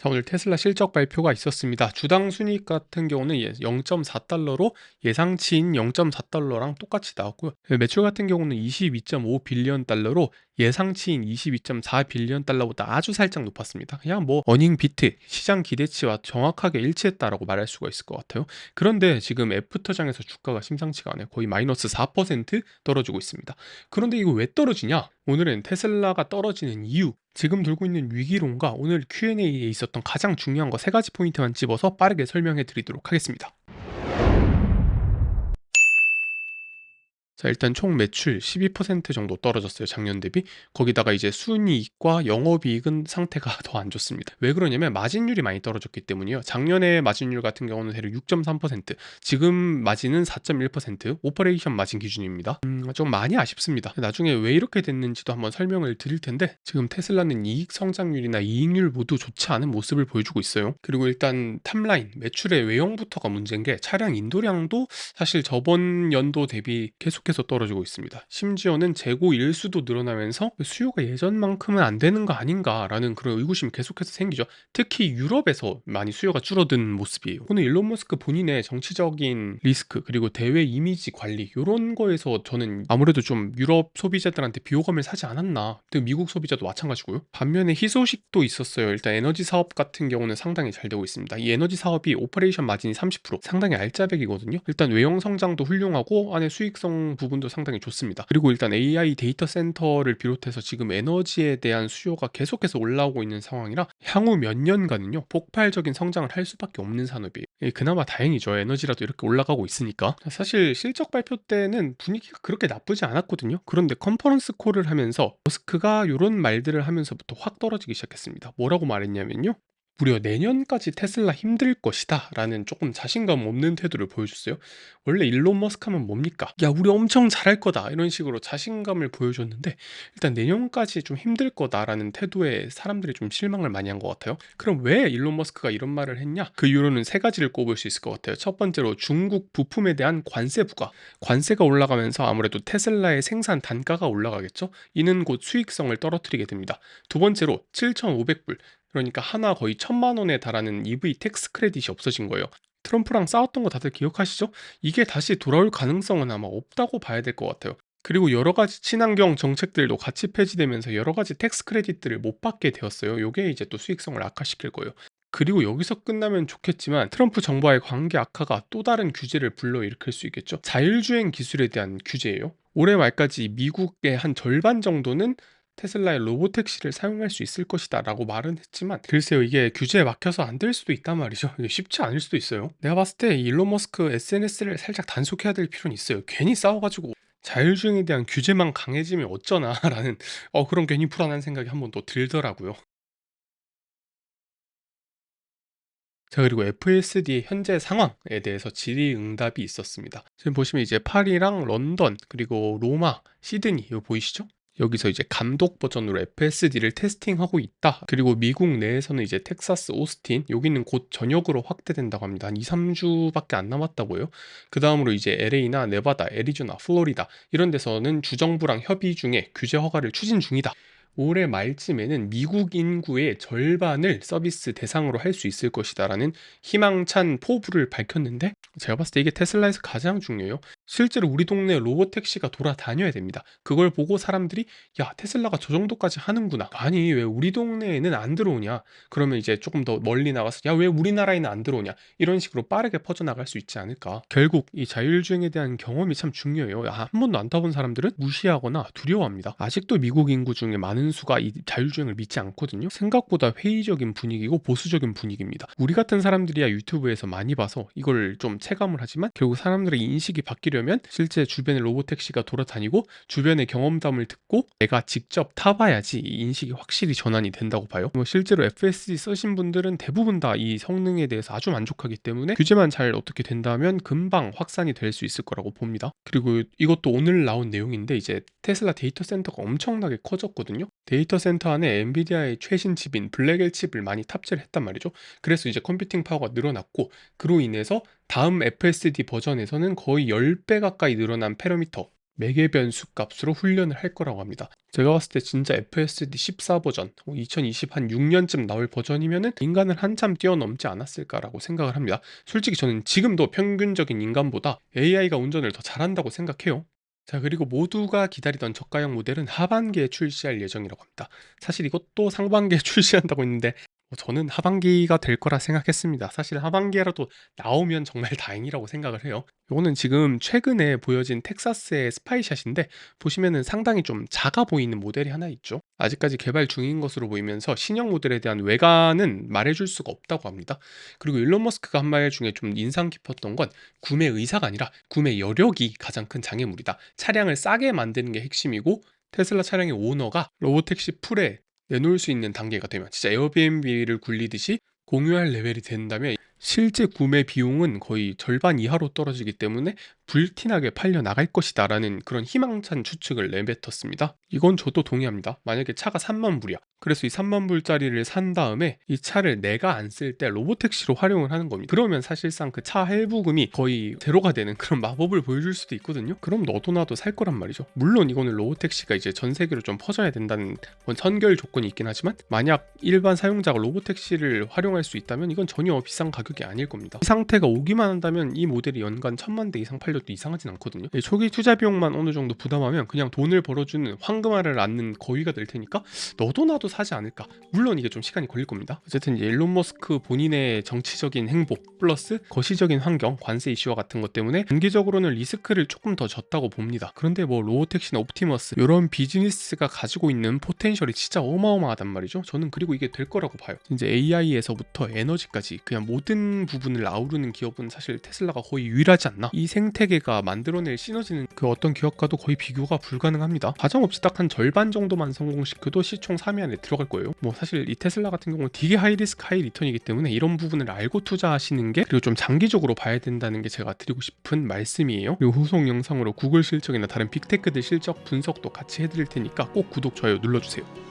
자, 오늘 테슬라 실적 발표가 있었습니다. 주당 순이익 같은 경우는 0.4달러로 예상치인 0.4달러랑 똑같이 나왔고요. 매출 같은 경우는 22.5 빌리언 달러로 예상치인 22.4 빌리언 달러보다 아주 살짝 높았습니다. 그냥 뭐 어닝 비트, 시장 기대치와 정확하게 일치했다라고 말할 수가 있을 것 같아요. 그런데 지금 애프터장에서 주가가 심상치가 않아요. 거의 마이너스 4% 떨어지고 있습니다. 그런데 이거 왜 떨어지냐? 오늘은 테슬라가 떨어지는 이유, 지금 들고 있는 위기론과 오늘 Q&A에 있었던 가장 중요한 거 세 가지 포인트만 집어서 빠르게 설명해 드리도록 하겠습니다. 자, 일단 총 매출 12% 정도 떨어졌어요. 작년 대비. 거기다가 이제 순이익과 영업이익은 상태가 더 안 좋습니다. 왜 그러냐면 마진율이 많이 떨어졌기 때문이에요. 작년에 마진율 같은 경우는 대략 6.3%, 지금 마진은 4.1%, 오퍼레이션 마진 기준입니다. 음, 좀 많이 아쉽습니다. 나중에 왜 이렇게 됐는지도 한번 설명을 드릴 텐데 지금 테슬라는 이익 성장률이나 이익률 모두 좋지 않은 모습을 보여주고 있어요. 그리고 일단 탑라인, 매출의 외형부터가 문제인 게 차량 인도량도 사실 저번 연도 대비 계속 계속해서 떨어지고 있습니다. 심지어는 재고 일수도 늘어나면서 수요가 예전만큼은 안 되는 거 아닌가라는 그런 의구심이 계속해서 생기죠. 특히 유럽에서 많이 수요가 줄어든 모습이에요. 오늘 일론 머스크 본인의 정치적인 리스크 그리고 대외 이미지 관리 이런 거에서 저는 아무래도 좀 유럽 소비자들한테 비호감을 사지 않았나. 또 미국 소비자도 마찬가지고요. 반면에 희소식도 있었어요. 일단 에너지 사업 같은 경우는 상당히 잘 되고 있습니다. 이 에너지 사업이 오퍼레이션 마진이 30% 상당히 알짜배기거든요. 일단 외형 성장도 훌륭하고 안에 수익성 부분도 상당히 좋습니다. 그리고 일단 AI 데이터 센터를 비롯해서 지금 에너지에 대한 수요가 계속해서 올라오고 있는 상황이라 향후 몇 년간은요 폭발적인 성장을 할 수밖에 없는 산업이에요. 예, 그나마 다행이죠. 에너지라도 이렇게 올라가고 있으니까. 사실 실적 발표 때는 분위기가 그렇게 나쁘지 않았거든요. 그런데 컨퍼런스 콜을 하면서 머스크가 이런 말들을 하면서부터 확 떨어지기 시작했습니다. 뭐라고 말했냐면요. 무려 내년까지 테슬라 힘들 것이다 라는 조금 자신감 없는 태도를 보여줬어요. 원래 일론 머스크 하면 뭡니까? 야, 우리 엄청 잘할 거다. 이런 식으로 자신감을 보여줬는데 일단 내년까지 좀 힘들 거다 라는 태도에 사람들이 좀 실망을 많이 한 것 같아요. 그럼 왜 일론 머스크가 이런 말을 했냐? 그 이유로는 세 가지를 꼽을 수 있을 것 같아요. 첫 번째로 중국 부품에 대한 관세 부과. 관세가 올라가면서 아무래도 테슬라의 생산 단가가 올라가겠죠? 이는 곧 수익성을 떨어뜨리게 됩니다. 두 번째로 7,500불. 그러니까 하나 거의 천만 원에 달하는 EV 텍스 크레딧이 없어진 거예요. 트럼프랑 싸웠던 거 다들 기억하시죠? 이게 다시 돌아올 가능성은 아마 없다고 봐야 될 것 같아요. 그리고 여러 가지 친환경 정책들도 같이 폐지되면서 여러 가지 텍스 크레딧들을 못 받게 되었어요. 요게 이제 또 수익성을 악화시킬 거예요. 그리고 여기서 끝나면 좋겠지만 트럼프 정부와의 관계 악화가 또 다른 규제를 불러일으킬 수 있겠죠. 자율주행 기술에 대한 규제예요. 올해 말까지 미국의 한 절반 정도는 테슬라의 로보택시를 사용할 수 있을 것이다 라고 말은 했지만 글쎄요 이게 규제에 막혀서 안 될 수도 있단 말이죠 쉽지 않을 수도 있어요 내가 봤을 때 일론 머스크 SNS를 살짝 단속해야 될 필요는 있어요 괜히 싸워가지고 자율주행에 대한 규제만 강해지면 어쩌나 라는 어, 그런 괜히 불안한 생각이 한 번 더 들더라고요 자 그리고 FSD의 현재 상황에 대해서 질의응답이 있었습니다. 지금 보시면 이제 파리랑 런던 그리고 로마, 시드니 이거 보이시죠? 여기서 이제 감독 버전으로 FSD를 테스팅하고 있다. 그리고 미국 내에서는 이제 텍사스, 오스틴 여기는 곧 전역으로 확대된다고 합니다. 한 2, 3주밖에 안 남았다고요. 그 다음으로 이제 LA나 네바다, 애리조나, 플로리다 이런 데서는 주정부랑 협의 중에 규제 허가를 추진 중이다. 올해 말쯤에는 미국 인구의 절반을 서비스 대상으로 할 수 있을 것이다라는 희망찬 포부를 밝혔는데 제가 봤을 때 이게 테슬라에서 가장 중요해요. 실제로 우리 동네 로봇 택시가 돌아다녀야 됩니다. 그걸 보고 사람들이 야 테슬라가 저 정도까지 하는구나. 아니 왜 우리 동네에는 안 들어오냐. 그러면 이제 조금 더 멀리 나가서 야 왜 우리나라에는 안 들어오냐. 이런 식으로 빠르게 퍼져나갈 수 있지 않을까. 결국 이 자율주행에 대한 경험이 참 중요해요. 한 번도 안 타본 사람들은 무시하거나 두려워합니다. 아직도 미국 인구 중에 많은 수가 이 자율주행을 믿지 않거든요. 생각보다 회의적인 분위기고 보수적인 분위기입니다. 우리 같은 사람들이야 유튜브에서 많이 봐서 이걸 좀 체감을 하지만 결국 사람들의 인식이 바뀌려 하려면 실제 주변에 로보택시가 돌아다니고 주변의 경험담을 듣고 내가 직접 타봐야지 이 인식이 확실히 전환이 된다고 봐요. 뭐 실제로 FSD 쓰신 분들은 대부분 다 이 성능에 대해서 아주 만족하기 때문에 규제만 잘 어떻게 된다면 금방 확산이 될 수 있을 거라고 봅니다. 그리고 이것도 오늘 나온 내용인데 이제 테슬라 데이터 센터가 엄청나게 커졌거든요. 데이터 센터 안에 엔비디아의 최신 칩인 블랙엘 칩을 많이 탑재를 했단 말이죠. 그래서 이제 컴퓨팅 파워가 늘어났고 그로 인해서 다음 FSD 버전에서는 거의 10배 가까이 늘어난 패러미터 매개 변수 값으로 훈련을 할 거라고 합니다. 제가 봤을 때 진짜 FSD 14 버전 2020 한 6년쯤 나올 버전이면은 인간을 한참 뛰어넘지 않았을까라고 생각을 합니다. 솔직히 저는 지금도 평균적인 인간보다 AI가 운전을 더 잘한다고 생각해요. 자, 그리고 모두가 기다리던 저가형 모델은 하반기에 출시할 예정이라고 합니다. 사실 이것도 상반기에 출시한다고 했는데 뭐 저는 하반기가 될 거라 생각했습니다. 사실 하반기라도 나오면 정말 다행이라고 생각을 해요. 이거는 지금 최근에 보여진 텍사스의 스파이샷인데 보시면은 상당히 좀 작아 보이는 모델이 하나 있죠. 아직까지 개발 중인 것으로 보이면서 신형 모델에 대한 외관은 말해줄 수가 없다고 합니다. 그리고 일론 머스크가 한 말 중에 좀 인상 깊었던 건 구매 의사가 아니라 구매 여력이 가장 큰 장애물이다. 차량을 싸게 만드는 게 핵심이고 테슬라 차량의 오너가 로보택시 풀에 내놓을 수 있는 단계가 되면 진짜 에어비앤비를 굴리듯이 공유할 레벨이 된다면 실제 구매 비용은 거의 절반 이하로 떨어지기 때문에 불티나게 팔려 나갈 것이다라는 그런 희망찬 추측을 내뱉었습니다. 이건 저도 동의합니다. 만약에 차가 3만 불이야. 그래서 이 3만 불짜리를 산 다음에 이 차를 내가 안 쓸 때 로보택시로 활용을 하는 겁니다. 그러면 사실상 그 차 할부금이 거의 제로가 되는 그런 마법을 보여줄 수도 있거든요. 그럼 너도 나도 살 거란 말이죠. 물론 이거는 로보택시가 이제 전 세계로 좀 퍼져야 된다는 건 선결 조건이 있긴 하지만 만약 일반 사용자가 로보택시를 활용할 수 있다면 이건 전혀 비싼 가격 이 아닐 겁니다. 이 상태가 오기만 한다면 이 모델이 연간 천만 대 이상 팔려도 이상하진 않거든요. 예, 초기 투자 비용만 어느 정도 부담하면 그냥 돈을 벌어주는 황금알을 낳는 거위가 될 테니까 너도 나도 사지 않을까. 물론 이게 좀 시간이 걸릴 겁니다. 어쨌든 이제 일론 머스크 본인의 정치적인 행보 플러스 거시적인 환경, 관세 이슈와 같은 것 때문에 단기적으로는 리스크를 조금 더 졌다고 봅니다. 그런데 뭐 로보택시나 옵티머스 이런 비즈니스가 가지고 있는 포텐셜이 진짜 어마어마하단 말이죠. 저는 그리고 이게 될 거라고 봐요. 이제 AI에서부터 에너지까지 그냥 모든 부분을 아우르는 기업은 사실 테슬라가 거의 유일하지 않나. 이 생태계가 만들어낼 시너지는 그 어떤 기업과도 거의 비교가 불가능합니다. 가정없이 딱한 절반 정도만 성공시켜도 시총 3위 안에 들어갈 거예요. 뭐 사실 이 테슬라 같은 경우는 되게 하이리스크 하이 리턴이기 때문에 이런 부분을 알고 투자하시는 게 그리고 좀 장기적으로 봐야 된다는 게 제가 드리고 싶은 말씀이에요. 그리고 후속 영상으로 구글 실적이나 다른 빅테크들 실적 분석도 같이 해드릴 테니까 꼭 구독, 좋아요 눌러주세요.